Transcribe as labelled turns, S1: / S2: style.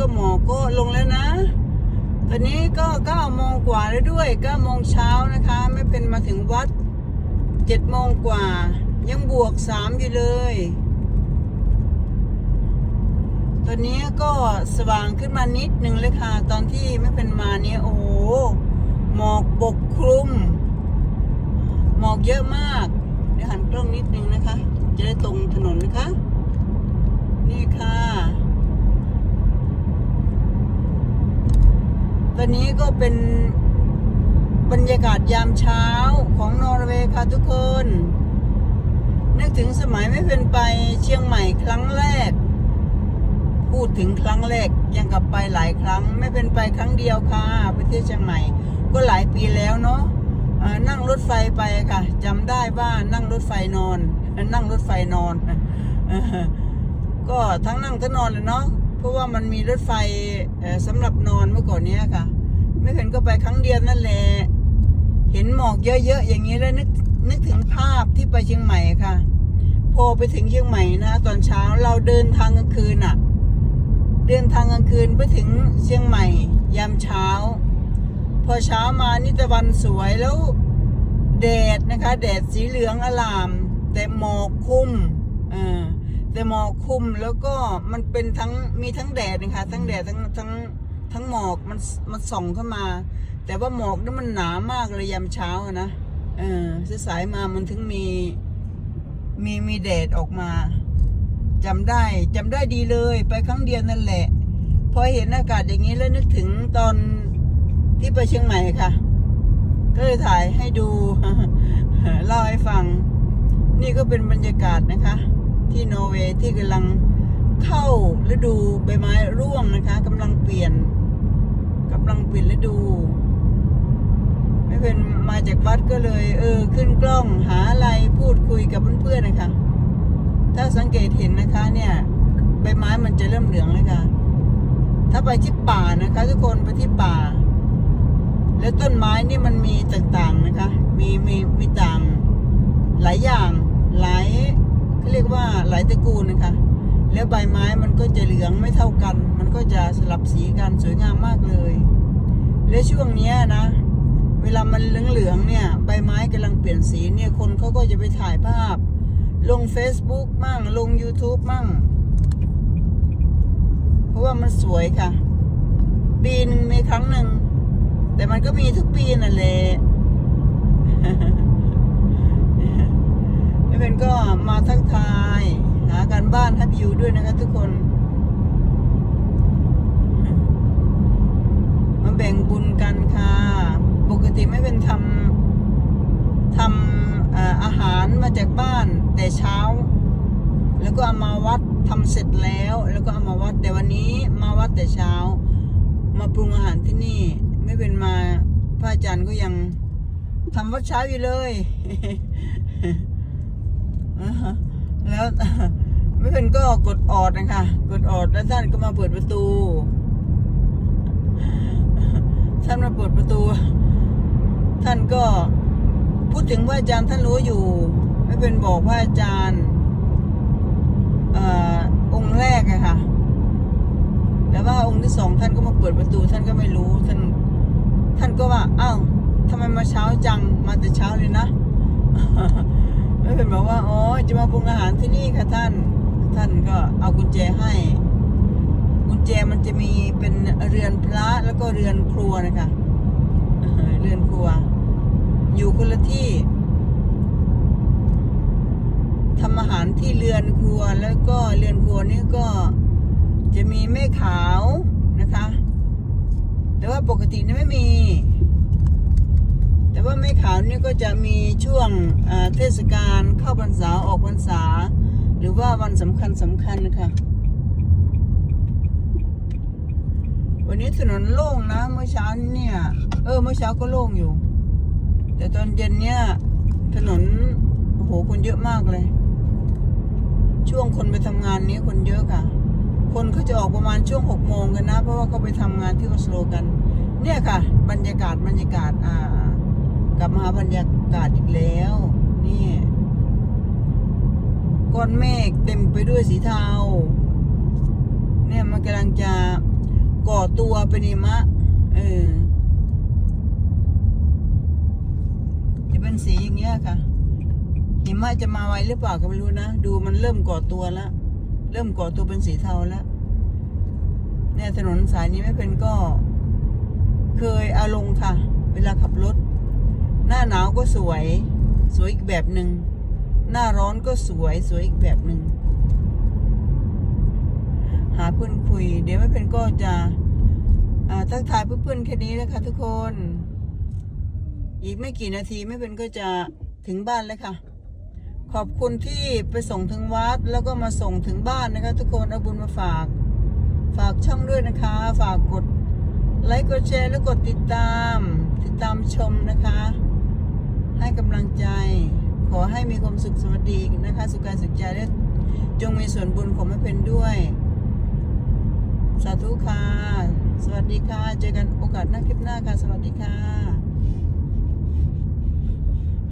S1: ก็หมอกก็ลงแล้วนะ ตอนนี้ก็เก้าโมงกว่าแล้วด้วยเก้าโมงเช้านะคะ ไม่เป็นมาถึงวัดเจ็ดโมงกว่า ยังบวกสามอยู่เลย ตอนนี้ก็สว่างขึ้นมานิดหนึ่งเลยค่ะ ตอนที่ไม่เป็นมาเนี่ยโอ้โหหมอกปกคลุม หมอกเยอะมาก เดี๋ยวหันกล้องนิดนึงนะคะ จะได้ตรงถนนนะคะ นี่ค่ะ ตอนนี้ก็เป็นบรรยากาศยามเช้าของนอร์เวย์ค่ะทุกคน นึกถึงสมัยไม่เป็นไปเชียงใหม่ครั้งแรก พูดถึงครั้งแรกยังกลับไปหลายครั้ง ไม่เป็นไปครั้งเดียวค่ะไปเที่ยวเชียงใหม่ ก็หลายปีแล้วเนาะนั่งรถไฟไปค่ะจำได้ว่านั่งรถไฟนอน นั่งรถไฟนอน ก็ทั้งนั่งทั้งนอนเลยเนาะ เพราะว่ามันมีรถไฟเอ่อสำหรับนอนเมื่อก่อนเนี้ยค่ะ ไม่เห็นก็ไปครั้งเดียวนั่นแหละเห็นหมอกเยอะๆอย่างนี้แล้วนึกนึกถึงภาพที่ไปเชียงใหม่ค่ะ พอไปถึงเชียงใหม่นะ ตอนเช้าเราเดินทางกลางคืนอะเดินทางกลางคืนไปถึงเชียงใหม่ ยามเช้า พอเช้ามานี่ตะวันสวยแล้วแดดนะคะ แดดสีเหลืองอลาม แต่หมอกคลุมเออ แต่หมอกคุมแล้วก็มันเป็นทั้งมีทั้งแดดนะคะทั้งแดดทั้งทั้งทั้งหมอกมันมันส่องเข้ามา แต่ว่าหมอกนี่มันหนามากเลยยามเช้านะเออสายมามันถึงมีมีมีแดดออกมาจำได้จำได้ดีเลย ไปครั้งเดียวนั่นแหละพอเห็นอากาศอย่างนี้แล้วนึกถึงตอนที่ไปเชียงใหม่ค่ะ ก็เลยถ่ายให้ดูเล่าให้ฟัง นี่ก็เป็นบรรยากาศนะคะ ที่นอร์เวย์ที่กำลังเข้าฤดูใบไม้ร่วงนะคะกำลังเปลี่ยนกำลังเปลี่ยนฤดู ไม่เป็นมาจากวัดก็เลย เออ ขึ้นกล้องหาอะไรพูดคุยกับเพื่อนๆนะคะ ถ้าสังเกตเห็นนะคะ เนี่ยใบไม้มันจะเริ่มเหลืองเลยค่ะ ถ้าไปที่ป่านะคะ ทุกคนไปที่ป่า แล้วต้นไม้นี่มันมีต่างๆนะคะ มีมีมีต่าง หลายอย่างหลาย เรียกว่าหลายตระกูลนะคะ แล้วใบไม้มันก็จะเหลืองไม่เท่ากัน มันก็จะสลับสีกันสวยงามมากเลย และช่วงนี้นะ เวลามันเหลืองๆเนี่ย ใบไม้กำลังเปลี่ยนสีเนี่ย คนเขาก็จะไปถ่ายภาพ ลง Facebook มั่ง ลง YouTube มั่ง เพราะว่ามันสวยค่ะ ปีนึงมีครั้งหนึ่ง แต่มันก็มีทุกปีนั่นแหละ ก็มาทักทาย หาการบ้านทับยูด้วยนะคะทุกคน มาแบ่งบุญกันค่ะ ปกติไม่เป็นทำทำเอ่ออาหารมาจากบ้านแต่เช้า แล้วก็เอามาวัดทำเสร็จแล้ว แล้วก็เอามาวัดแต่วันนี้มาวัดแต่เช้า มาปรุงอาหารที่นี่ ไม่เป็นมาพระอาจารย์ก็ยังทำวัดเช้าอยู่เลย แล้วไม่เป็นก็กดออดนะคะ กดออดแล้วท่านก็มาเปิดประตู ท่านมาเปิดประตู ท่านก็พูดถึงพระอาจารย์ท่านรู้อยู่ไม่เป็นบอกพระอาจารย์เอ่อองค์แรกอะค่ะ แต่ว่าองค์ที่สองท่านก็มาเปิดประตู ท่านก็ไม่รู้ท่าน ท่านก็ว่าอ้าวทำไมมาเช้าจังมาแต่เช้าเลยนะ ไม่เป็นบอกว่าอ๋อจะมาปรุงอาหารที่นี่ค่ะท่าน ท่านก็เอากุญแจให้ กุญแจมันจะมีเป็นเรือนพระแล้วก็เรือนครัวนะคะเออเรือนครัว อยู่คนละที่ทำอาหารที่เรือนครัวแล้วก็เรือนครัวนี่ก็จะมีแม่ขาวนะคะ แต่ว่าปกตินี่ไม่มี แต่ว่าแม่ขาวนี่ก็จะมีช่วงเทศกาลเข้าพรรษาออกพรรษา หรือว่าวันสำคัญสำคัญนะคะวันนี้ถนนโล่งนะเมื่อเช้าเนี่ย เออเมื่อเช้าก็โล่งอยู่ แต่ตอนเย็นเนี่ยถนนโอ้โหคนเยอะมากเลย ช่วงคนไปทำงานนี้คนเยอะค่ะ คนเขาจะออกประมาณช่วงหกโมงกันนะ เพราะว่าเขาไปทำงานที่ออสโลกัน เนี่ยค่ะ บรรยากาศบรรยากาศอ่า กลับมาหาบรรยากาศอีกแล้ว นี่ก้อนเมฆเต็มไปด้วยสีเทา เนี่ยมันกำลังจะก่อตัวเป็นหิมะ เออ จะเป็นสีอย่างเงี้ยค่ะ หิมะจะมาไวหรือเปล่าก็ไม่รู้นะ ดูมันเริ่มก่อตัวแล้ว เริ่มก่อตัวเป็นสีเทาแล้ว เนี่ยถนนสายนี้ไม่เป็นก็ เคยเอาลงค่ะ เวลาขับรถ หน้าหนาวก็สวย สวยอีกแบบหนึ่งหน้าร้อนก็สวยสวยอีกแบบหนึ่งหาเพื่อนคุย เดี๋ยวไม่เป็นก็จะอ่าทักทายเพื่อนๆแค่นี้นะคะทุกคน อีกไม่กี่นาทีไม่เป็นก็จะถึงบ้านแล้วค่ะ ขอบคุณที่ไปส่งถึงวัดแล้วก็มาส่งถึงบ้านนะคะ ทุกคนเอาบุญมาฝาก ฝากช่องด้วยนะคะ ฝากกดไลค์กดแชร์แล้วกดติดตาม ติดตามชมนะคะ ให้กำลังใจ ขอให้มีความสุขสวัสดีนะคะ สุขกายสุขใจและจงมีส่วนบุญของแม่เพนด้วย สาธุค่ะ สวัสดีค่ะ เจอกันโอกาสหน้าคลิปหน้าค่ะ สวัสดีค่ะ